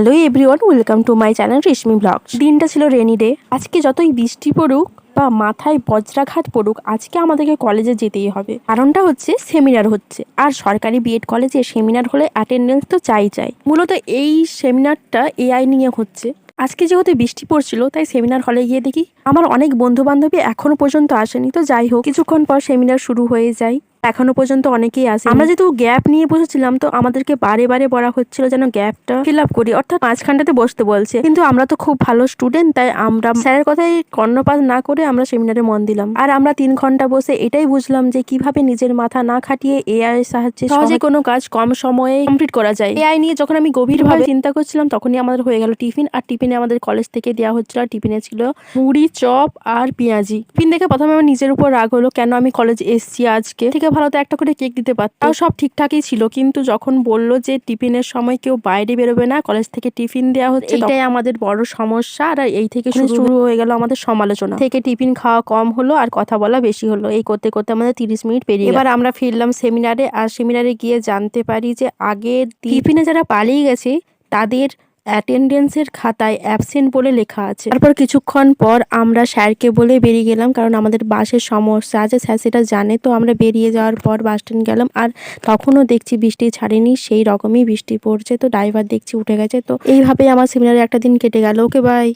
Hello everyone, welcome to my channel Reshmi blog দিনটা ছিল rainy day. আজকে যতই বৃষ্টি পড়ুক বা মাথায় বজ্রাঘাত পড়ুক, আজকে আমাদেরকে কলেজে যেতেই হবে। কারণটা হচ্ছে সেমিনার হচ্ছে। আর সরকারি বিএড কলেজে সেমিনার হলে অ্যাটেন্ডেন্স তো চাই চাই। মূলত এই সেমিনারটা এআই নিয়ে হচ্ছে। আজকে যেহেতু বৃষ্টি পড়ছিল, তাই সেমিনার হলে গিয়ে দেখি আমার অনেক বন্ধু বান্ধবী এখনও পর্যন্ত আসেনি। তো যাই হোক, কিছুক্ষণ পর সেমিনার শুরু হয়ে যায়। এখনও পর্যন্ত অনেকেই আসে আমরা যেহেতু গ্যাপ নিয়ে বসেছিলাম তো আমাদেরকে বারে বারে বলা হচ্ছিল যেন গ্যাপটা ফিল আপ করি। অর্থাৎ মাঝখানটাতে বসতে বলছে। কিন্তু আমরা তো খুব ভালো স্টুডেন্ট তাই আমরা স্যারের কথাই কর্ণপাত না করে আমরা সেমিনারে মন দিলাম। আর আমরা তিন ঘণ্টা বসে এটাই বুঝলাম যে কীভাবে নিজের মাথা না খাটিয়ে এআই এর সাহায্যে সহজে কোনো কাজ কম সময়ে কমপ্লিট করা যায়। এআই নিয়ে যখন আমি গভীরভাবে চিন্তা করছিলাম তখনই আমাদের হয়ে গেল টিফিন। আর টিফিনে আমাদের কলেজ থেকে দেওয়া হচ্ছিল আর টিফিনে ছিল মুড়ি চপ আর পেঁয়াজি। টিফিন দেখে প্রথমে আমার নিজের উপর রাগ হলো কেন আমি কলেজ এসছি আজকে? থেকে ভালো তো একটা করে কেক দিতে পারতাম তাও সব ঠিকঠাকই ছিল কিন্তু যখন বলল যে টিফিনের সময় কেউ বাইরে বেরোবে না কলেজ থেকে টিফিন দেওয়া হচ্ছে এটাই আমাদের বড় সমস্যা আর এই থেকে শুরু শুরু হয়ে গেল আমাদের সমালোচনা। থেকে টিফিন খাওয়া কম হলো আর কথা বলা বেশি হলো। এই করতে করতে আমাদের তিরিশ মিনিট পেরিয়ে এবার আমরা ফিরলাম সেমিনারে আর সেমিনারে গিয়ে জানতে পারি যে আগে টিফিনে যারা পালিয়ে গেছে তাদের অ্যাটেন্ডেন্সের খাতায় অ্যাবসেন্ট বলে লেখা আছে। তারপর কিছুক্ষণ পর আমরা স্যারকে বলে বেরিয়ে গেলাম, কারণ আমাদের বাসের সমস্যা আছে, স্যার সেটা জানে। তো আমরা বেরিয়ে যাওয়ার পর বাস স্ট্যান্ড গেলাম, আর তখনও দেখছি বৃষ্টি ছাড়েনি, সেই রকমই বৃষ্টি পড়ছে। তো ড্রাইভার দেখছি উঠে গেছে। তো এইভাবেই আমার সেমিনারে একটা দিন কেটে গেল। Okay bye